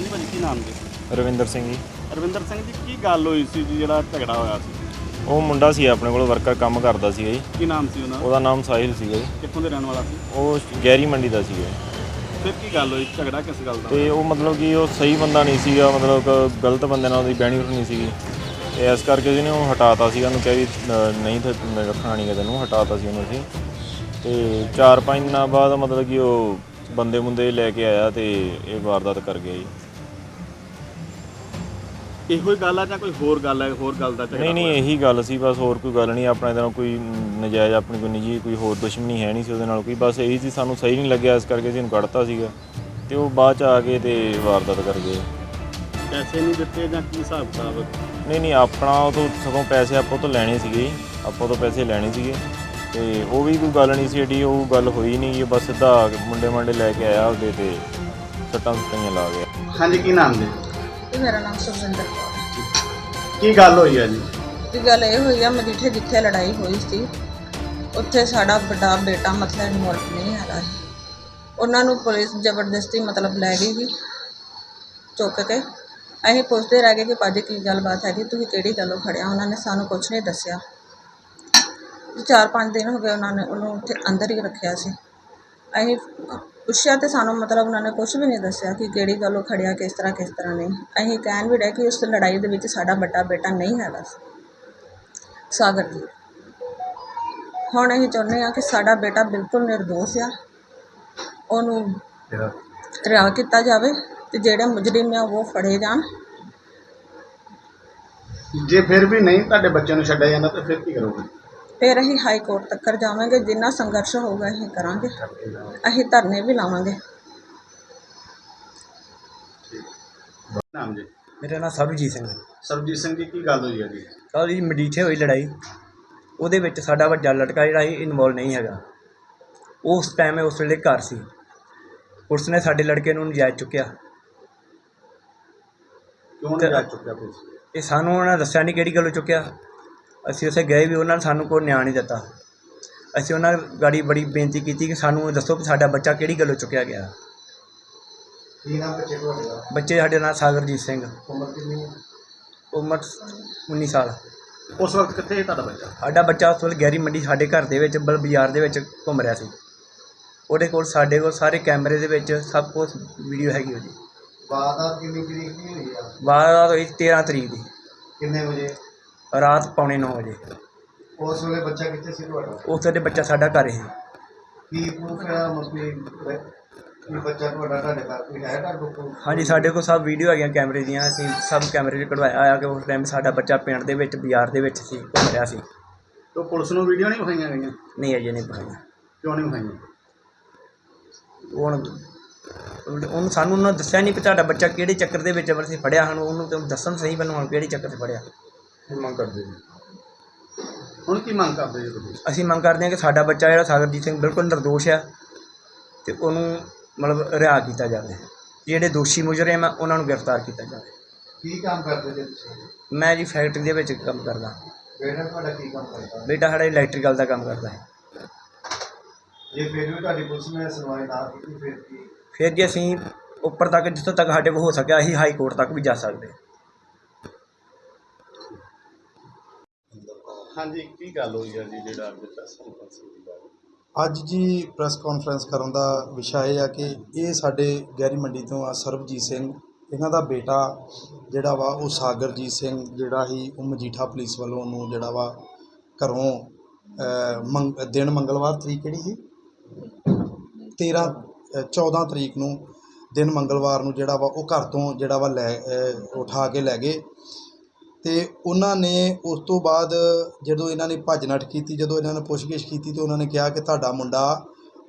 ਹਾਂਜੀ ਭਾਜੀ ਕੀ ਨਾਮ ਜੀ? ਰਵਿੰਦਰ ਸਿੰਘ ਜੀ। ਰਵਿੰਦਰ ਸਿੰਘ ਜੀ ਕੀ ਗੱਲ ਹੋਈ ਸੀ ਜੀ ਜਿਹੜਾ ਝਗੜਾ ਹੋਇਆ ਸੀ? ਉਹ ਮੁੰਡਾ ਸੀ ਆਪਣੇ ਕੋਲ ਵਰਕਰ ਕੰਮ ਕਰਦਾ ਸੀਗਾ ਜੀ। ਕੀ ਨਾਮ ਸੀ ਉਹਨਾਂ ਦਾ? ਉਹਦਾ ਨਾਮ ਸਾਹਿਲ ਸੀਗਾ ਜੀ। ਕਿੱਥੋਂ ਦੇ ਰਹਿਣ ਵਾਲਾ ਸੀ? ਉਹ ਗੈਰੀ ਮੰਡੀ ਦਾ ਸੀਗਾ ਜੀ। ਫਿਰ ਕੀ ਗੱਲ ਹੋਈ? ਝਗੜਾ ਕਿਸ ਗੱਲ ਦਾ ਤੇ ਉਹ ਮਤਲਬ ਕਿ ਉਹ ਸਹੀ ਬੰਦਾ ਨਹੀਂ ਸੀਗਾ ਮਤਲਬ ਕਿ ਗਲਤ ਬੰਦੇ ਨਾਲ ਉਹਦੀ ਬਹਿਣੀ ਉੱਠਣੀ ਸੀਗੀ। ਤੇ ਇਸ ਕਰਕੇ ਜਿਹਨੇ ਉਹ ਹਟਾਤਾ ਸੀਗਾ ਉਹਨੂੰ ਕਿਹਾ ਵੀ ਅ, ਨਹੀਂ ਤੇ ਮੈਂ ਰੱਖਣਾ ਨਹੀਂ ਤੈਨੂੰ ਹਟਾਤਾ ਸੀ ਉਹਨੂੰ ਅਸੀਂ। ਤੇ ਚਾਰ ਪੰਜ ਦਿਨਾਂ ਬਾਅਦ ਮਤਲਬ ਕਿ ਉਹ ਬੰਦੇ ਮੁੰਦੇ ਲੈ ਕੇ ਆਇਆ ਤੇ ਇਹ ਵਾਰਦਾਤ ਕਰ ਗਿਆ ਜੀ। ਇਹੋ ਹੀ ਗੱਲ ਆ ਜਾਂ ਕੋਈ ਹੋਰ ਗੱਲ ਹੈ ਹੋਰ ਗੱਲ ਦਾ ਝਗੜਾ ਨਹੀਂ ਨਹੀਂ? ਇਹੀ ਗੱਲ ਸੀ ਬਸ ਹੋਰ ਕੋਈ ਗੱਲ ਨਹੀਂ ਆਪਣੇ ਨਾਲ ਕੋਈ ਨਜਾਇਜ਼ ਆਪਣੀ ਕੋਈ ਨਿੱਜੀ ਕੋਈ ਹੋਰ ਦੁਸ਼ਮਣੀ ਹੈ ਨਹੀਂ ਸੀ ਉਹਦੇ ਨਾਲ ਕੋਈ ਬਸ ਇਹੀ ਸੀ ਸਾਨੂੰ ਸਹੀ ਨਹੀਂ ਲੱਗਿਆ ਇਸ ਕਰਕੇ ਅਸੀਂ ਇਹਨੂੰ ਕੱਢਤਾ ਸੀਗਾ। ਤੇ ਉਹ ਬਾਅਦ ਚ ਆ ਕੇ ਤੇ ਵਾਰਦਾਤ ਕਰ ਗਏ। ਪੈਸੇ ਨਹੀਂ ਦਿੱਤੇ ਜਾਂ ਕੀ ਹਿਸਾਬ ਕਿਤਾਬ? ਨਹੀਂ ਨਹੀਂ ਆਪਣਾ ਉਹ ਤੋਂ ਸਗੋਂ ਪੈਸੇ ਆਪਾਂ ਤੋਂ ਲੈਣੇ ਸੀਗੇ। ਆਪਾਂ ਤੋਂ ਪੈਸੇ ਲੈਣੇ ਸੀਗੇ। ਤੇ ਉਹ ਵੀ ਕੋਈ ਗੱਲ ਨਹੀਂ ਸੀ ਏਡੀ ਉਹ ਗੱਲ ਹੋਈ ਨਹੀਂ ਜੀ ਬਸ ਸਿੱਧਾ ਮੁੰਡੇ ਮੰਡੇ ਲੈ ਕੇ ਆਇਆ ਉਹਦੇ ਤੇ ਸੱਟਾਂ ਸੁੱਟਾਂ ਲਾ ਗਿਆ ਹਾਂਜੀ ਕੀ ਨਾਮ ਤੇ ਮੇਰਾ ਨਾਮ ਸੁਖਵਿੰਦਰ ਕੌਰ। ਕੀ ਗੱਲ ਹੋਈ ਹੈ ਜੀ? ਤੇ ਗੱਲ ਇਹ ਹੋਈ ਆ ਮਜੀਠੇ ਜਿੱਥੇ ਲੜਾਈ ਹੋਈ ਸੀ ਉੱਥੇ ਸਾਡਾ ਵੱਡਾ ਬੇਟਾ ਮਤਲਬ ਇਨਵੋਲਵ ਨਹੀਂ ਹੈਗਾ ਸੀ। ਉਹਨਾਂ ਨੂੰ ਪੁਲਿਸ ਜ਼ਬਰਦਸਤੀ ਮਤਲਬ ਲੈ ਗਈ ਸੀ ਚੁੱਕ ਕੇ। ਅਸੀਂ ਪੁੱਛਦੇ ਰਹਿ ਗਏ ਕਿ ਭਾਜੀ ਕੀ ਗੱਲਬਾਤ ਹੈਗੀ ਤੁਸੀਂ ਕਿਹੜੀ ਗੱਲੋਂ ਖੜਿਆ ਉਹਨਾਂ ਨੇ ਸਾਨੂੰ ਕੁਝ ਨਹੀਂ ਦੱਸਿਆ। ਚਾਰ ਪੰਜ ਦਿਨ ਹੋ ਗਏ ਉਹਨਾਂ ਨੇ ਉਹਨੂੰ ਉੱਥੇ ਅੰਦਰ ਹੀ ਰੱਖਿਆ ਸੀ। ਅਸੀਂ ਪੁੱਛਿਆ ਤੇ ਸਾਨੂੰ ਮਤਲਬ ਉਹਨਾਂ ਨੇ ਕੁਝ ਵੀ ਨਹੀਂ ਦੱਸਿਆ ਕਿ ਕਿਹੜੀ ਗੱਲੋਂ ਖੜਿਆ ਕਿਸ ਤਰ੍ਹਾਂ ਕਿਸ ਤਰ੍ਹਾਂ ਨਹੀਂ। ਅਸੀਂ ਕਹਿਣ ਵੀ ਡਏ ਕਿ ਉਸ ਲੜਾਈ ਦੇ ਵਿੱਚ ਸਾਡਾ ਵੱਡਾ ਬੇਟਾ ਨਹੀਂ ਹੈਗਾ ਸੀ। ਸਾਗਰ ਜੀ। ਹੁਣ ਅਸੀਂ ਚਾਹੁੰਦੇ ਹਾਂ ਕਿ ਸਾਡਾ ਬੇਟਾ ਬਿਲਕੁਲ ਨਿਰਦੋਸ਼ ਆ। ਉਹਨੂੰ ਰਿਹਾ ਕੀਤਾ ਜਾਵੇ ਤੇ ਜਿਹੜੇ ਮੁਜਰਮ ਆ ਉਹ ਫੜੇ ਜਾਣ। ਜੇ ਫਿਰ ਵੀ ਨਹੀਂ ਤੁਹਾਡੇ ਬੱਚੇ ਨੂੰ ਛੱਡਿਆ ਜਾਂਦਾ ਤਾਂ ਫਿਰ ਕੀ ਕਰੋਗੇ? ਫਿਰ ਅਸੀਂ ਹਾਈ ਕੋਰਟ ਤੱਕ ਜਾਵਾਂਗੇ ਜਿੰਨਾ ਸੰਘਰਸ਼ ਹੋਊਗਾ ਅਸੀਂ ਕਰਾਂਗੇ। ਅਸੀਂ ਧਰਨੇ ਵੀ ਲਾਵਾਂਗੇ। ਨਾਮ ਜੀ? ਮੇਰਾ ਨਾਮ ਸਰਬਜੀਤ ਸਿੰਘ ਹੈ। ਸਰਬਜੀਤ ਸਿੰਘ ਜੀ ਕੀ ਗੱਲ ਹੋਈ ਹੈ ਜੀ? ਕੱਲ੍ਹ ਜੀ ਮਡੀਠੇ ਹੋਈ ਲੜਾਈ। ਉਹਦੇ ਵਿੱਚ ਸਾਡਾ ਵੱਡਾ ਲੜਕਾ ਜਿਹੜਾ ਸੀ ਇਨਵੋਲ ਨਹੀਂ ਹੈਗਾ। ਉਸ ਟਾਈਮ ਉਸ ਵੇਲੇ ਘਰ ਸੀ। ਪੁਲਿਸ ਨੇ ਸਾਡੇ ਲੜਕੇ ਨੂੰ ਨਜਾਇਜ਼ ਚੁੱਕਿਆ। ਕਿਉਂ ਨਹੀਂ ਜਾ ਚੁੱਕਿਆ ਪੁਲਿਸ ਇਹ ਸਾਨੂੰ ਉਹਨਾਂ ਨੇ ਦੱਸਿਆ ਨਹੀਂ ਕਿਹੜੀ ਗੱਲੋਂ ਚੁੱਕਿਆ। ਅਸੀਂ ਉੱਥੇ ਗਏ ਵੀ ਉਹਨਾਂ ਨੇ ਸਾਨੂੰ ਕੋਈ ਨਿਆਂ ਨਹੀਂ ਦਿੱਤਾ। ਅਸੀਂ ਉਹਨਾਂ ਗਾੜੀ ਬੜੀ ਬੇਨਤੀ ਕੀਤੀ ਕਿ ਸਾਨੂੰ ਦੱਸੋ ਕਿ ਸਾਡਾ ਬੱਚਾ ਕਿਹੜੀ ਗੱਲੋਂ ਚੁੱਕਿਆ ਗਿਆ। ਕੀ ਨਾਮ ਬੱਚੇ ਤੁਹਾਡੇ ਦਾ? ਬੱਚੇ ਸਾਡੇ ਨਾਲ ਸਾਗਰਜੀਤ ਸਿੰਘ। ਉਮਰ ਕਿੰਨੀ ਹੈ? ਉਮਰ 19 ਸਾਲ। ਉਸ ਵਕਤ ਕਿੱਥੇ ਸੀ ਤੁਹਾਡਾ ਬੱਚਾ? ਸਾਡਾ ਬੱਚਾ ਉਸ ਵੇਲੇ ਗੈਰੀ ਮੰਡੀ ਸਾਡੇ ਘਰ ਦੇ ਵਿੱਚ ਬਲ ਬਾਜ਼ਾਰ ਦੇ ਵਿੱਚ ਘੁੰਮ ਰਿਹਾ ਸੀ। ਉਹਦੇ ਕੋਲ ਸਾਡੇ ਕੋਲ ਸਾਰੇ ਕੈਮਰੇ ਦੇ ਵਿੱਚ ਸਭ ਕੁਝ ਵੀਡੀਓ ਹੈਗੀ ਉਹਦੀ। ਵਾਰਦਾਤ ਕਿੰਨੀ ਤਰੀਕ ਦੀ ਹੋਈ ਆ? ਵਾਰਦਾਤ ਹੋਈ 13 ਤਰੀਕ ਦੀ। ਕਿੰਨੇ ਵਜੇ? ਰਾਤ ਪੌਣੇ 9 ਵਜੇ। ਉਸ ਵੇਲੇ ਬੱਚਾ ਕਿੱਥੇ ਸੀ ਤੁਹਾਡਾ? ਉਸ ਵੇਲੇ ਬੱਚਾ ਸਾਡਾ ਘਰ ਸੀ ਕੀ ਪ੍ਰੂਫ ਹੈ ਕਿ ਬੱਚਾ ਤੁਹਾਡਾ ਤੁਹਾਡੇ ਘਰ ਕੋਈ ਹੈ ਤੁਹਾਡੇ ਕੋਲ ਹਾਂਜੀ ਸਾਡੇ ਕੋਲ ਸਭ ਵੀਡੀਓ ਹੈਗੀਆਂ ਕੈਮਰੇ ਦੀਆਂ। ਅਸੀਂ ਸਭ ਕੈਮਰੇ 'ਚ ਕਢਵਾਇਆ ਆ ਕਿ ਉਸ ਟਾਈਮ ਸਾਡਾ ਬੱਚਾ ਪਿੰਡ ਦੇ ਵਿੱਚ ਬਾਜ਼ਾਰ ਦੇ ਵਿੱਚ ਸੀ ਘੁੰਮ ਰਿਹਾ ਸੀ। ਤੋ ਪੁਲਿਸ ਨੂੰ ਵੀਡੀਓ ਨਹੀਂ ਵਿਖਾਈਆਂ ਗਈਆਂ? ਨਹੀਂ ਅਜੇ ਨਹੀਂ ਪਾਇਆ ਕਿਉਂ ਨਹੀਂ ਵਿਖਾਈਆਂ? ਹੁਣ ਉਹਨੂੰ ਸਾਨੂੰ ਉਹਨਾਂ ਦੱਸਿਆ ਨਹੀਂ ਕਿ ਤੁਹਾਡਾ ਬੱਚਾ ਕਿਹੜੇ ਚੱਕਰ ਦੇ ਵਿੱਚ ਅਸੀਂ ਫੜਿਆ ਸਾਨੂੰ ਉਹਨੂੰ ਤੇ ਦੱਸਣ ਸਹੀ ਮੈਨੂੰ ਹੁਣ ਕਿਹੜੇ ਚੱਕਰ 'ਚ ਫੜਿਆ। ਮੰਗ ਕਰਦੇ ਜੀ। ਹੁਣ ਕੀ ਮੰਗ ਕਰਦੇ ਜੀ ਤੁਸੀਂ? ਅਸੀਂ ਮੰਗ ਕਰਦੇ ਹਾਂ ਕਿ ਸਾਡਾ ਬੱਚਾ ਜਿਹੜਾ ਸਾਗਰਜੀਤ ਸਿੰਘ ਬਿਲਕੁਲ ਨਿਰਦੋਸ਼ ਆ ਤੇ ਉਹਨੂੰ ਮਤਲਬ ਰਿਹਾ ਕੀਤਾ ਜਾਵੇ। ਜਿਹੜੇ ਦੋਸ਼ੀ ਮੁਜਰਮ ਆ ਉਹਨਾਂ ਨੂੰ ਗ੍ਰਿਫਤਾਰ ਕੀਤਾ ਜਾਵੇ। ਕੀ ਕੰਮ ਕਰਦੇ ਜੀ ਤੁਸੀਂ? ਮੈਂ ਜੀ ਫੈਕਟਰੀ ਦੇ ਵਿੱਚ ਕੰਮ ਕਰਦਾ। ਬੇਟਾ ਤੁਹਾਡਾ ਕੀ ਕੰਮ ਕਰਦਾ? ਬੇਟਾ ਸਾਡਾ ਇਲੈਕਟ੍ਰੀਕਲ ਦਾ ਕੰਮ ਕਰਦਾ ਹੈ। ਜੇ ਫਿਰ ਵੀ ਤੁਹਾਡੀ ਪੁਲਿਸ ਨੇ ਸੁਣਵਾਈ ਨਾ ਕੀਤੀ ਫਿਰ ਕੀ? ਫਿਰ ਜੇ ਅਸੀਂ ਉੱਪਰ ਤੱਕ ਜਿੱਥੋਂ ਤੱਕ ਸਾਡੇ ਕੋਲ ਹੋ ਸਕਿਆ ਅਸੀਂ ਹਾਈ ਕੋਰਟ ਤੱਕ ਵੀ ਜਾ ਸਕਦੇ ਹਾਂਜੀ ਕੀ ਗੱਲ ਹੋਈ ਆ ਜੀ ਜਿਹੜਾ ਅੱਜ ਪ੍ਰੈਸ ਕਾਨਫਰੰਸ ਦੀ ਗੱਲ? ਅੱਜ ਜੀ ਪ੍ਰੈਸ ਕਾਨਫਰੰਸ ਕਰਨ ਦਾ ਵਿਸ਼ਾ ਇਹ ਆ ਕਿ ਇਹ ਸਾਡੇ ਗਹਿਰੀ ਮੰਡੀ ਤੋਂ ਆ ਸਰਬਜੀਤ ਸਿੰਘ ਇਹਨਾਂ ਦਾ ਬੇਟਾ ਜਿਹੜਾ ਵਾ ਉਹ ਸਾਗਰਜੀਤ ਸਿੰਘ ਜਿਹੜਾ ਹੀ ਉਹ ਮਜੀਠਾ ਪੁਲਿਸ ਵੱਲੋਂ ਉਹਨੂੰ ਜਿਹੜਾ ਵਾ ਘਰੋਂ ਅ, ਮੰਗ ਦਿਨ ਮੰਗਲਵਾਰ ਤਰੀਕ ਕਿਹੜੀ ਸੀ? 13 ਅ, 14 ਤਰੀਕ ਨੂੰ ਦਿਨ ਮੰਗਲਵਾਰ ਨੂੰ ਜਿਹੜਾ ਵਾ ਉਹ ਘਰ ਤੋਂ ਜਿਹੜਾ ਵਾ ਲੈ ਅ, ਉਠਾ ਕੇ ਲੈ ਗਏ। ਤੇ ਉਹਨਾਂ ਨੇ ਉਸ ਤੋਂ ਬਾਅਦ ਜਦੋਂ ਇਹਨਾਂ ਨੇ ਭੱਜ ਨੱਠ ਕੀਤੀ, ਜਦੋਂ ਇਹਨਾਂ ਨੇ ਪੁੱਛਗਿੱਛ ਕੀਤੀ ਤੇ ਉਹਨਾਂ ਨੇ ਕਿਹਾ ਕਿ ਤੁਹਾਡਾ ਮੁੰਡਾ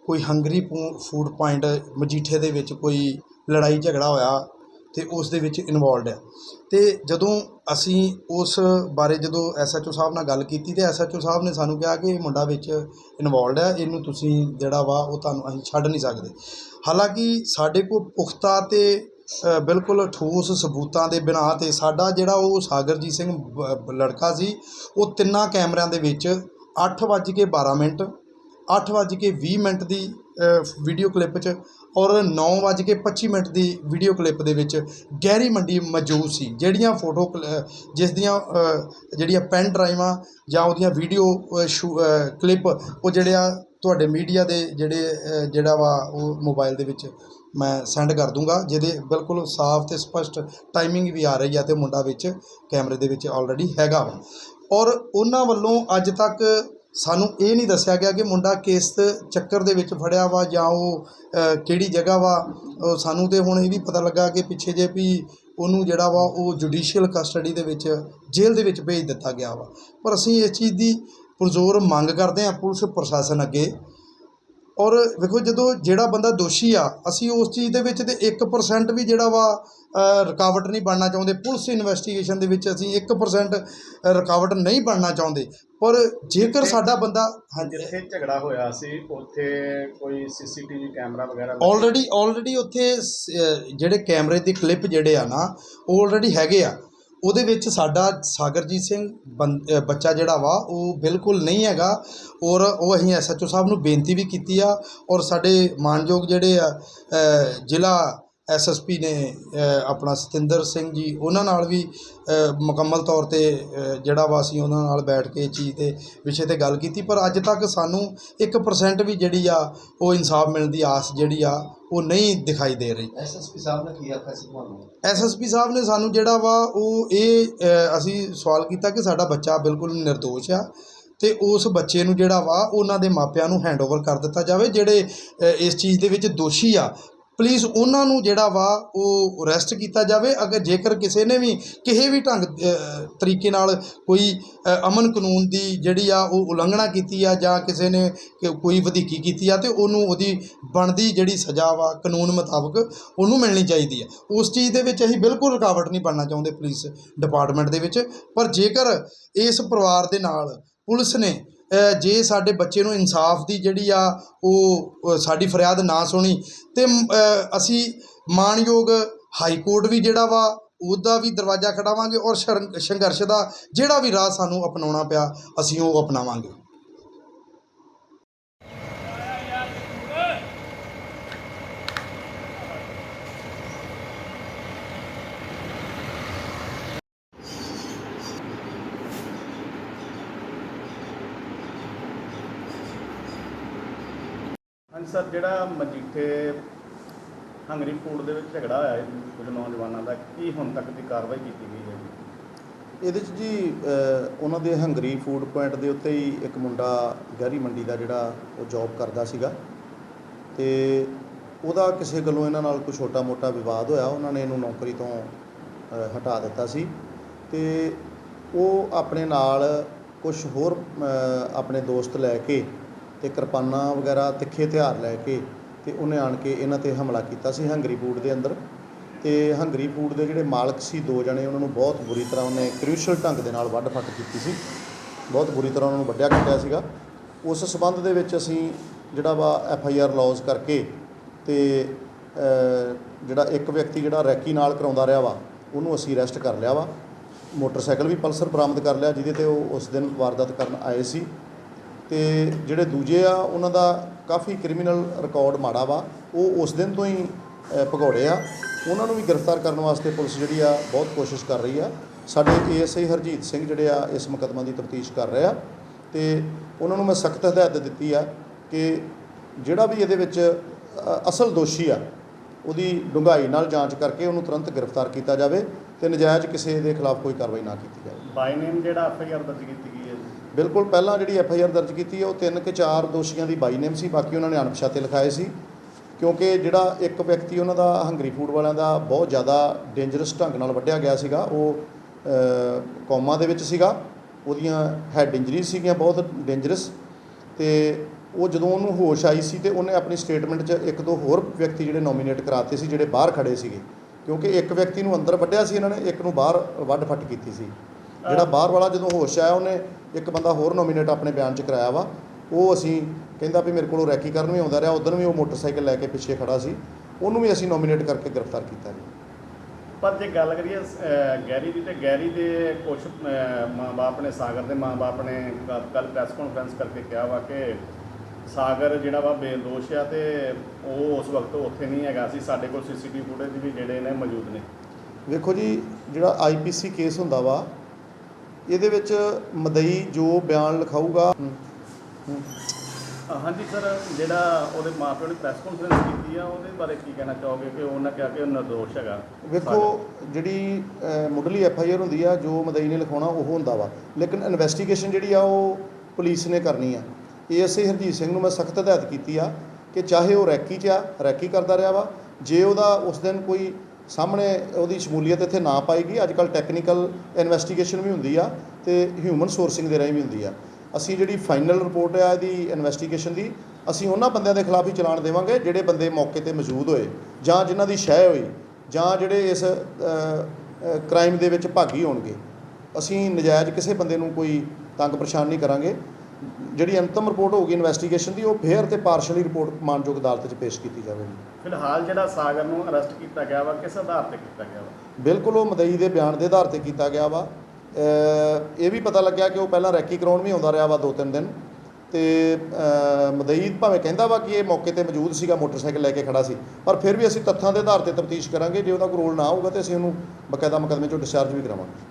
ਕੋਈ ਹੰਗਰੀ ਪੂ ਫੂਡ ਪੁਆਇੰਟ ਮਜੀਠੇ ਦੇ ਵਿੱਚ ਕੋਈ ਲੜਾਈ ਝਗੜਾ ਹੋਇਆ ਅਤੇ ਉਸ ਦੇ ਵਿੱਚ ਇਨਵੋਲਡ ਹੈ। ਅਤੇ ਜਦੋਂ ਅਸੀਂ ਉਸ ਬਾਰੇ ਜਦੋਂ ਐਸਐਚਓ ਸਾਹਿਬ ਨਾਲ ਗੱਲ ਕੀਤੀ ਤੇ ਓ ਸਾਹਿਬ ਨੇ ਸਾਨੂੰ ਕਿਹਾ ਕਿ ਇਹ ਮੁੰਡਾ ਵਿੱਚ ਇਨਵੋਲਡ ਹੈ, ਇਹਨੂੰ ਤੁਸੀਂ ਜਿਹੜਾ ਵਾ ਉਹ ਤੁਹਾਨੂੰ ਅਸੀਂ ਛੱਡ ਨਹੀਂ ਸਕਦੇ। ਹਾਲਾਂਕਿ ਸਾਡੇ ਕੋਲ ਪੁਖਤਾ ਅਤੇ ਬਿਲਕੁਲ ਠੋਸ ਸਬੂਤਾਂ ਦੇ ਬਿਨਾਂ ਤੇ ਸਾਡਾ ਜਿਹੜਾ ਉਹ ਸਾਗਰਜੀਤ ਸਿੰਘ ਬ- ਲੜਕਾ ਸੀ, ਉਹ ਤਿੰਨਾਂ ਕੈਮਰਿਆਂ ਦੇ ਵਿੱਚ 8:12 ਮਿੰਟ 8:20 ਮਿੰਟ ਦੀ ਵੀਡੀਓ ਕਲਿੱਪ 'ਚ ਔਰ 9:25 ਮਿੰਟ ਦੀ ਵੀਡੀਓ ਕਲਿੱਪ ਦੇ ਵਿੱਚ ਗਹਿਰੀ ਮੰਡੀ ਮੌਜੂਦ ਸੀ, ਜਿਹੜੀਆਂ ਫੋਟੋ ਕਲ- ਜਿਸ ਦੀਆਂ ਜਿਹੜੀਆਂ ਪੈਨ ਡਰਾਈਵਾਂ ਜਾਂ ਉਹਦੀਆਂ ਵੀਡੀਓ ਕਲਿੱਪ ਉਹ ਜਿਹੜੇ ਆ ਤੁਹਾਡੇ ਮੀਡੀਆ ਦੇ ਜਿਹੜੇ ਜਿਹੜਾ ਵਾ ਉਹ ਮੋਬਾਈਲ ਦੇ ਵਿੱਚ ਮੈਂ ਸੈਂਡ ਕਰ ਦੂੰਗਾ, ਜਿਹਦੇ ਬਿਲਕੁਲ ਸਾਫ਼ ਤੇ ਸਪਸ਼ਟ ਟਾਈਮਿੰਗ ਵੀ ਆ ਰਹੀ ਆ ਤੇ ਮੁੰਡਾ ਵਿੱਚ, ਕੈਮਰੇ ਦੇ ਵਿੱਚ ਆਲਰੇਡੀ ਹੈਗਾ ਵਾ। ਔਰ ਉਹਨਾਂ ਵੱਲੋਂ ਅੱਜ ਤੱਕ ਸਾਨੂੰ ਇਹ ਨਹੀਂ ਦੱਸਿਆ ਗਿਆ ਕਿ ਮੁੰਡਾ ਕਿਸ ਚੱਕਰ ਦੇ ਵਿੱਚ ਫੜਿਆ ਵਾ ਜਾਂ ਉਹ ਕਿਹੜੀ ਜਗ੍ਹਾ ਵਾ। ਸਾਨੂੰ ਤੇ ਹੁਣ ਇਹ ਵੀ ਪਤਾ ਲੱਗਾ ਕਿ ਪਿੱਛੇ ਜੇ ਵੀ ਉਹਨੂੰ ਜਿਹੜਾ ਵਾ ਉਹ ਜੁਡੀਸ਼ੀਅਲ ਕਸਟਡੀ ਦੇ ਵਿੱਚ, ਜੇਲ੍ਹ ਦੇ ਵਿੱਚ ਭੇਜ ਦਿੱਤਾ ਗਿਆ ਵਾ। ਪਰ ਅਸੀਂ ਇਸ ਚੀਜ਼ ਦੀ ਪੁਰਜ਼ੋਰ ਮੰਗ ਕਰਦੇ ਹਾਂ ਪੁਲਿਸ ਪ੍ਰਸ਼ਾਸਨ ਅੱਗੇ ਔਰ ਵੇਖੋ ਜਦੋਂ ਜਿਹੜਾ ਬੰਦਾ ਦੋਸ਼ੀ ਆ ਅਸੀਂ ਉਸ ਚੀਜ਼ ਦੇ ਵਿੱਚ ਤੇ 1% ਵੀ ਜਿਹੜਾ ਵਾ ਰੁਕਾਵਟ ਨਹੀਂ ਬਣਨਾ ਚਾਹੁੰਦੇ। ਪੁਲਿਸ ਇਨਵੈਸਟੀਗੇਸ਼ਨ ਦੇ ਵਿੱਚ ਅਸੀਂ 1% ਰੁਕਾਵਟ ਨਹੀਂ ਬਣਨਾ ਚਾਹੁੰਦੇ। ਪਰ ਜੇਕਰ ਸਾਡਾ ਬੰਦਾ ਜਿੱਥੇ ਝਗੜਾ ਹੋਇਆ ਸੀ ਉੱਥੇ ਕੋਈ ਸੀਸੀਟੀਵੀ ਕੈਮਰਾ ਵਗੈਰਾ ਆਲਰੇਡੀ ਆਲਰੇਡੀ ਉੱਥੇ ਜਿਹੜੇ ਕੈਮਰੇ ਦੇ ਕਲਿੱਪ ਜਿਹੜੇ ਆ ਨਾ ਉਹ ਆਲਰੇਡੀ ਹੈਗੇ ਆ। ਉਹਦੇ ਵਿੱਚ ਸਾਡਾ ਸਾਗਰਜੀਤ ਸਿੰਘ ਬੰ- ਬੱਚਾ ਜਿਹੜਾ ਵਾ, ਉਹ ਬਿਲਕੁਲ ਨਹੀਂ ਹੈਗਾ ਔਰ ਉਹ ਅਸੀਂ ਐਸਐਚਓ ਸਾਹਿਬ ਨੂੰ ਬੇਨਤੀ ਵੀ ਕੀਤੀ ਆ ਔਰ ਸਾਡੇ ਮਾਨਯੋਗ ਜਿਹੜੇ ਆ ਜ਼ਿਲ੍ਹਾ ਐਸਐਸਪੀ ਨੇ ਆਪਣਾ ਸਤਿੰਦਰ ਸਿੰਘ ਜੀ ਉਹਨਾਂ ਨਾਲ ਵੀ ਮੁਕੰਮਲ ਤੌਰ ਤੇ ਜਿਹੜਾ ਵਾ ਅਸੀਂ ਉਹਨਾਂ ਨਾਲ ਬੈਠ ਕੇ ਚੀਜ਼ ਦੇ ਵਿਸ਼ੇ ਤੇ ਗੱਲ ਕੀਤੀ। ਪਰ ਅੱਜ ਤੱਕ ਸਾਨੂੰ 1% ਵੀ ਜਿਹੜੀ ਆ ਉਹ ਇਨਸਾਫ ਮਿਲਣ ਦੀ ਆਸ ਜਿਹੜੀ ਆ ਉਹ ਨਹੀਂ ਦਿਖਾਈ ਦੇ ਰਹੀ। ਐਸਐਸਪੀ ਸਾਹਿਬ ਨੇ ਕੀ ਆਖਿਆ ਸੀ ਤੁਹਾਨੂੰ? ਐਸਐਸਪੀ ਸਾਹਿਬ ਨੇ ਸਾਨੂੰ ਜਿਹੜਾ ਵਾ ਉਹ ਇਹ ਅਸੀਂ ਸਵਾਲ ਕੀਤਾ ਕਿ ਸਾਡਾ ਬੱਚਾ ਬਿਲਕੁਲ ਨਿਰਦੋਸ਼ ਆ ਤੇ ਉਸ ਬੱਚੇ ਨੂੰ ਜਿਹੜਾ ਵਾ ਉਹਨਾਂ ਦੇ ਮਾਪਿਆਂ ਨੂੰ ਹੈਂਡਓਵਰ ਕਰ ਦਿੱਤਾ ਜਾਵੇ ਜਿਹੜੇ ਇਸ ਚੀਜ਼ ਦੇ ਵਿੱਚ ਦੋਸ਼ੀ ਆ ਪਲੀਜ਼ ਉਹਨਾਂ ਨੂੰ ਜਿਹੜਾ ਵਾ ਉਹ ਅਰੈਸਟ ਕੀਤਾ ਜਾਵੇ। ਅਗਰ ਜੇਕਰ ਕਿਸੇ ਨੇ ਵੀ ਕਿਸੇ ਵੀ ਢੰਗ ਤਰੀਕੇ ਨਾਲ ਕੋਈ ਅਮਨ ਕਾਨੂੰਨ ਦੀ ਜਿਹੜੀ ਆ ਉਹ ਉਲੰਘਣਾ ਕੀਤੀ ਆ ਜਾਂ ਕਿਸੇ ਨੇ ਕੋਈ ਵਧੀਕੀ ਕੀਤੀ ਆ ਤੇ ਉਹਨੂੰ ਉਹਦੀ ਬਣਦੀ ਜਿਹੜੀ ਸਜ਼ਾ ਵਾ ਕਾਨੂੰਨ ਮੁਤਾਬਕ ਉਹਨੂੰ ਮਿਲਣੀ ਚਾਹੀਦੀ ਆ। ਉਸ ਚੀਜ਼ ਦੇ ਵਿੱਚ ਅਸੀਂ ਬਿਲਕੁਲ ਰੁਕਾਵਟ ਨਹੀਂ ਬਣਨਾ ਚਾਹੁੰਦੇ ਪੁਲਿਸ ਡਿਪਾਰਟਮੈਂਟ ਦੇ ਵਿੱਚ। ਪਰ ਜੇਕਰ ਇਸ ਪਰਿਵਾਰ ਦੇ ਨਾਲ ਪੁਲਿਸ ਨੇ ਜੇ ਸਾਡੇ ਬੱਚੇ ਨੂੰ ਇਨਸਾਫ ਦੀ ਜਿਹੜੀ ਆ ਉਹ ਸਾਡੀ ਫਰਿਆਦ ਨਾ ਸੁਣੀ, ਤੇ ਅਸੀਂ ਮਾਨਯੋਗ ਹਾਈ ਕੋਰਟ ਵੀ ਜਿਹੜਾ ਵਾ, ਉਹਦਾ ਵੀ ਦਰਵਾਜ਼ਾ ਖੜਾਵਾਂਗੇ ਔਰ ਸ਼ਰ- ਸੰਘਰਸ਼ ਦਾ ਜਿਹੜਾ ਵੀ ਰਾਹ ਸਾਨੂੰ ਅਪਣਾਉਣਾ ਪਿਆ, ਅਸੀਂ ਉਹ ਅਪਣਾਵਾਂਗੇ। ਹਾਂਜੀ ਸਰ ਜਿਹੜਾ ਮਜੀਠੇ ਹੰਗਰੀ ਫੂਡ ਦੇ ਵਿੱਚ ਝਗੜਾ ਹੋਇਆ ਹੈ ਕੁਝ ਨੌਜਵਾਨਾਂ ਦਾ ਕੀ ਹੁਣ ਤੱਕ ਦੀ ਕਾਰਵਾਈ ਕੀਤੀ ਗਈ ਹੈ ਜੀ? ਇਹਦੇ 'ਚ ਜੀ ਅ, ਉਹਨਾਂ ਦੇ ਹੰਗਰੀ ਫੂਡ ਪੁਆਇੰਟ ਦੇ ਉੱਤੇ ਹੀ ਇੱਕ ਮੁੰਡਾ ਗਹਿਰੀ ਮੰਡੀ ਦਾ ਜਿਹੜਾ ਉਹ ਜੌਬ ਕਰਦਾ ਸੀਗਾ ਤੇ ਉਹਦਾ ਕਿਸੇ ਗੱਲੋਂ ਇਹਨਾਂ ਨਾਲ ਕੋਈ ਛੋਟਾ-ਮੋਟਾ ਵਿਵਾਦ ਹੋਇਆ ਉਹਨਾਂ ਨੇ ਇਹਨੂੰ ਨੌਕਰੀ ਤੋਂ ਅ, ਹਟਾ ਦਿੱਤਾ ਸੀ ਤੇ ਉਹ ਆਪਣੇ ਨਾਲ ਕੁਝ ਹੋਰ ਅ, ਆਪਣੇ ਦੋਸਤ ਲੈ ਕੇ ਤੇ ਕਿਰਪਾਨਾਂ ਵਗੈਰਾ ਤਿੱਖੇ ਹਥਿਆਰ ਲੈ ਕੇ ਤੇ ਉਹਨੇ ਆਣ ਕੇ ਇਹਨਾਂ ਤੇ ਹਮਲਾ ਕੀਤਾ ਸੀ ਹੰਗਰੀ ਫੂਡ ਦੇ ਅੰਦਰ। ਤੇ ਹੰਗਰੀ ਫੂਡ ਦੇ ਜਿਹੜੇ ਮਾਲਕ ਸੀ, ਦੋ ਜਣੇ ਉਹਨਾਂ ਨੂੰ ਬਹੁਤ ਬੁਰੀ ਤਰ੍ਹਾਂ ਉਹਨੇ ਕ੍ਰਿਊਸ਼ਲ ਢੰਗ ਦੇ ਨਾਲ ਵੱਢ ਫੱਟ ਕੀਤੀ ਸੀ। ਬਹੁਤ ਬੁਰੀ ਤਰ੍ਹਾਂ ਉਹਨਾਂ ਨੂੰ ਵੱਢਿਆ ਕੱਟਿਆ ਸੀਗਾ। ਉਸ ਸਬੰਧ ਦੇ ਵਿੱਚ ਅਸੀਂ ਜਿਹੜਾ ਵਾ ਐਫ ਆਈ ਆਰ ਲੌਜ ਕਰਕੇ ਤੇ ਜਿਹੜਾ ਇੱਕ ਵਿਅਕਤੀ ਜਿਹੜਾ ਰੈਕੀ ਨਾਲ ਕਰਾਉਂਦਾ ਰਿਹਾ ਵਾ, ਉਹਨੂੰ ਅਸੀਂ ਅਰੈਸਟ ਕਰ ਲਿਆ ਵਾ। ਮੋਟਰਸਾਈਕਲ ਵੀ ਪਲਸਰ ਬਰਾਮਦ ਕਰ ਲਿਆ, ਜਿਹਦੇ ਤੇ ਉਹ ਉਸ ਦਿਨ ਵਾਰਦਾਤ ਕਰਨ ਆਏ ਸੀ। ਤੇ ਜਿਹੜੇ ਦੂਜੇ ਆ, ਉਹਨਾਂ ਦਾ ਕਾਫੀ ਕ੍ਰਿਮੀਨਲ ਰਿਕਾਰਡ ਮਾੜਾ ਵਾ। ਉਹ ਉਸ ਦਿਨ ਤੋਂ ਹੀ ਭਗੌੜੇ ਆ। ਉਹਨਾਂ ਨੂੰ ਵੀ ਗ੍ਰਿਫਤਾਰ ਕਰਨ ਵਾਸਤੇ ਪੁਲਿਸ ਜਿਹੜੀ ਆ, ਬਹੁਤ ਕੋਸ਼ਿਸ਼ ਕਰ ਰਹੀ ਆ। ਸਾਡੇ ਏਐਸਆਈ ਹਰਜੀਤ ਸਿੰਘ ਜਿਹੜੇ ਆ, ਇਸ ਮੁਕੱਦਮਾ ਦੀ ਤਫਤੀਸ਼ ਕਰ ਰਹੇ ਆ। ਤੇ ਉਹਨਾਂ ਨੂੰ ਮੈਂ ਸਖਤ ਹਦਾਇਤ ਦਿੱਤੀ ਆ ਕਿ ਜਿਹੜਾ ਵੀ ਇਹਦੇ ਵਿੱਚ ਅਸਲ ਦੋਸ਼ੀ ਆ, ਉਹਦੀ ਡੂੰਘਾਈ ਨਾਲ ਜਾਂਚ ਕਰਕੇ ਉਹਨੂੰ ਤੁਰੰਤ ਗ੍ਰਿਫਤਾਰ ਕੀਤਾ ਜਾਵੇ ਤੇ ਨਜਾਇਜ਼ ਕਿਸੇ ਦੇ ਖਿਲਾਫ ਕੋਈ ਕਾਰਵਾਈ ਨਾ ਕੀਤੀ ਜਾਵੇ। ਬਾਈ ਨੇਮ ਜਿਹੜਾ ਐਫ ਆਈ ਆਰ ਦਰਜ ਕੀਤੀ ਗਈ ਹੈ। ਬਿਲਕੁਲ ਪਹਿਲਾਂ ਜਿਹੜੀ ਐਫ ਆਈ ਆਰ ਦਰਜ ਕੀਤੀ ਹੈ ਉਹ ਤਿੰਨ ਕਿ ਚਾਰ ਦੋਸ਼ੀਆਂ ਦੀ ਬਾਈ ਨੇਮ ਸੀ ਬਾਕੀ ਉਹਨਾਂ ਨੇ ਅਣਪਛਾਤੇ ਲਿਖਾਏ ਸੀ। ਕਿਉਂਕਿ ਜਿਹੜਾ ਇੱਕ ਵਿਅਕਤੀ ਉਹਨਾਂ ਦਾ ਹੰਗਰੀ ਫੂਡ ਵਾਲਿਆਂ ਦਾ ਬਹੁਤ ਜ਼ਿਆਦਾ ਡੇਂਜਰਸ ਢੰਗ ਨਾਲ ਵੱਢਿਆ ਗਿਆ ਸੀਗਾ ਉਹ ਅ, ਕੌਮਾ ਦੇ ਵਿੱਚ ਸੀਗਾ। ਉਹਦੀਆਂ ਹੈਡ ਇੰਜਰੀਜ਼ ਸੀਗੀਆਂ ਬਹੁਤ ਡੇਂਜਰਸ ਤੇ ਉਹ ਜਦੋਂ ਉਹਨੂੰ ਹੋਸ਼ ਆਈ ਸੀ ਤੇ ਉਹਨੇ ਆਪਣੀ ਸਟੇਟਮੈਂਟ 'ਚ ਇੱਕ ਦੋ ਹੋਰ ਵਿਅਕਤੀ ਜਿਹੜੇ ਨੋਮੀਨੇਟ ਕਰਾਤੇ ਸੀ ਜਿਹੜੇ ਬਾਹਰ ਖੜੇ ਸੀਗੇ। ਕਿਉਂਕਿ ਇੱਕ ਵਿਅਕਤੀ ਨੂੰ ਅੰਦਰ ਵੱਢਿਆ ਸੀ ਇਹਨਾਂ ਨੇ ਇੱਕ ਨੂੰ ਬਾਹਰ ਵੱਢ ਫੱਟ ਕੀਤੀ ਸੀ। ਜਿਹੜਾ ਬਾਹਰ ਵਾਲਾ ਜਦੋਂ ਹੋਸ਼ ਆਇਆ ਉਹਨੇ ਇੱਕ ਬੰਦਾ ਹੋਰ ਨੋਮੀਨੇਟ ਆਪਣੇ ਬਿਆਨ 'ਚ ਕਰਾਇਆ ਵਾ। ਉਹ ਅਸੀਂ ਕਹਿੰਦਾ ਵੀ ਮੇਰੇ ਕੋਲੋਂ ਰੈਕੀ ਕਰਨ ਵੀ ਆਉਂਦਾ ਰਿਹਾ ਉਦੋਂ ਵੀ ਉਹ ਮੋਟਰਸਾਈਕਲ ਲੈ ਕੇ ਪਿੱਛੇ ਖੜਾ ਸੀ। ਉਹਨੂੰ ਵੀ ਅਸੀਂ ਨੋਮੀਨੇਟ ਕਰਕੇ ਗ੍ਰਿਫਤਾਰ ਕੀਤਾ ਜੀ। ਪਰ ਜੇ ਗੱਲ ਕਰੀਏ ਗੈਰੀ ਦੀ ਤੇ ਗੈਰੀ ਦੇ ਕੁਝ ਮਾਂ-ਬਾਪ ਨੇ ਸਾਗਰ ਦੇ ਮਾਂ-ਬਾਪ ਨੇ ਕੱਲ ਪ੍ਰੈਸ ਕਾਨਫਰੰਸ ਕਰਕੇ ਕਿਹਾ ਵਾ ਕਿ ਸਾਗਰ ਜਿਹੜਾ ਵਾ ਬੇਦੋਸ਼ ਆ ਤੇ ਉਹ ਉਸ ਵਕਤ ਉੱਥੇ ਨਹੀਂ ਹੈਗਾ ਸੀ। ਸਾਡੇ ਕੋਲ ਸੀਸੀਟੀਵੀ ਫੁਟੇਜ ਵੀ ਜਿਹੜੇ ਨੇ ਮੌਜੂਦ ਨੇ। ਵੇਖੋ ਜੀ ਜਿਹੜਾ ਆਈਪੀਸੀ ਕੇਸ ਹੁੰਦਾ ਵਾ ਇਹਦੇ ਵਿੱਚ ਮਦਈ ਜੋ ਬਿਆਨ ਲਿਖਾਊਗਾ। ਹਾਂਜੀ ਸਰ ਜਿਹੜਾ ਉਹਦੇ ਮਾਪਿਆਂ ਨੇ ਪ੍ਰੈਸ ਕਾਨਫਰੰਸ ਕੀਤੀ ਆ ਉਹਦੇ ਬਾਰੇ ਕੀ ਕਹਿਣਾ ਚਾਹੋਗੇ ਕਿ ਉਹਨਾਂ ਕਿਹਾ ਕਿ ਉਹ ਨਿਰਦੋਸ਼ ਹੈਗਾ? ਵੇਖੋ ਜਿਹੜੀ ਮੁੱਢਲੀ ਐਫ ਆਈ ਆਰ ਹੁੰਦੀ ਆ ਜੋ ਮਦਈ ਨੇ ਲਿਖਾਉਣਾ ਉਹ ਹੁੰਦਾ ਵਾ। ਲੇਕਿਨ ਇਨਵੈਸਟੀਗੇਸ਼ਨ ਜਿਹੜੀ ਆ ਉਹ ਪੁਲਿਸ ਨੇ ਕਰਨੀ ਆ। ਏਐਸਏ ਹਰਜੀਤ ਸਿੰਘ ਨੂੰ ਮੈਂ ਸਖਤ ਹਦਾਇਤ ਕੀਤੀ ਆ ਕਿ ਚਾਹੇ ਉਹ ਰੈਕੀ 'ਚ ਆ ਰੈਕੀ ਕਰਦਾ ਰਿਹਾ ਵਾ। ਜੇ ਉਹਦਾ ਉਸ ਦਿਨ ਕੋਈ ਸਾਹਮਣੇ ਉਹਦੀ ਸ਼ਮੂਲੀਅਤ ਇੱਥੇ ਨਾ ਪਾਏਗੀ। ਅੱਜ ਕੱਲ ਟੈਕਨੀਕਲ ਇਨਵੈਸਟੀਗੇਸ਼ਨ ਵੀ ਹੁੰਦੀ ਆ ਤੇ ਹਿਊਮਨ ਸੋਰਸਿੰਗ ਦੇ ਰਾਹੀਂ ਵੀ ਹੁੰਦੀ ਆ। ਅਸੀਂ ਜਿਹੜੀ ਫਾਈਨਲ ਰਿਪੋਰਟ ਆ ਇਹਦੀ ਇਨਵੈਸਟੀਗੇਸ਼ਨ ਦੀ, ਅਸੀਂ ਉਹਨਾਂ ਬੰਦਿਆਂ ਦੇ ਖਿਲਾਫ ਹੀ ਚਲਾਨ ਦੇਵਾਂਗੇ ਜਿਹੜੇ ਬੰਦੇ ਮੌਕੇ ਤੇ ਮੌਜੂਦ ਹੋਏ ਜਾਂ ਜਿਨ੍ਹਾਂ ਦੀ ਸ਼ਹਿ ਹੋਈ ਜਾਂ ਜਿਹੜੇ ਇਸ ਕ੍ਰਾਈਮ ਦੇ ਵਿੱਚ ਭਾਗੀ ਹੋਣਗੇ। ਅਸੀਂ ਨਜਾਇਜ਼ ਕਿਸੇ ਬੰਦੇ ਨੂੰ ਕੋਈ ਤੰਗ ਪਰੇਸ਼ਾਨ ਨਹੀਂ ਕਰਾਂਗੇ। ਜਿਹੜੀ ਅੰਤਮ ਰਿਪੋਰਟ ਹੋਊਗੀ ਇਨਵੈਸਟੀਗੇਸ਼ਨ ਦੀ, ਉਹ ਫੇਅਰ ਤੇ ਪਾਰਸ਼ਲੀ ਰਿਪੋਰਟ ਮਾਨਯੋਗ ਅਦਾਲਤ 'ਚ ਪੇਸ਼ ਕੀਤੀ ਜਾਵੇਗੀ। ਫਿਲਹਾਲ ਜਿਹੜਾ ਸਾਗਰ ਨੂੰ ਅਰੈਸਟ ਕੀਤਾ ਗਿਆ ਵਾ, ਕਿਸ ਆਧਾਰ ਤੇ ਕੀਤਾ ਗਿਆ ਵਾ? ਬਿਲਕੁਲ ਉਹ ਮਦਈ ਦੇ ਬਿਆਨ ਦੇ ਆਧਾਰ ਤੇ ਕੀਤਾ ਗਿਆ ਵਾ। ਅਹ, ਇਹ ਵੀ ਪਤਾ ਲੱਗਿਆ ਕਿ ਉਹ ਪਹਿਲਾਂ ਰੈਕੀ ਕਰਾਉਣ ਵੀ ਆਉਂਦਾ ਰਿਹਾ ਵਾ ਦੋ ਤਿੰਨ ਦਿਨ। ਤੇ, ਅਹ, ਮਦਈ ਭਾਵੇਂ ਕਹਿੰਦਾ ਵਾ ਕਿ ਇਹ ਮੌਕੇ ਤੇ ਮੌਜੂਦ ਸੀਗਾ, ਮੋਟਰਸਾਈਕਲ ਲੈ ਕੇ ਖੜਾ ਸੀ, ਪਰ ਫਿਰ ਵੀ ਅਸੀਂ ਤੱਥਾਂ ਦੇ ਆਧਾਰ ਤੇ ਤਫਤੀਸ਼ ਕਰਾਂਗੇ। ਜੇ ਉਹਦਾ ਕੋਈ ਰੋਲ ਨਾ ਹੋਊਗਾ ਤੇ ਅਸੀਂ ਉਹਨੂੰ ਬਕਾਇਦਾ ਮੁਕੱਦਮੇ ਚੋਂ ਡਿਸਚਾਰਜ ਵੀ ਕਰਾਵਾਂਗੇ।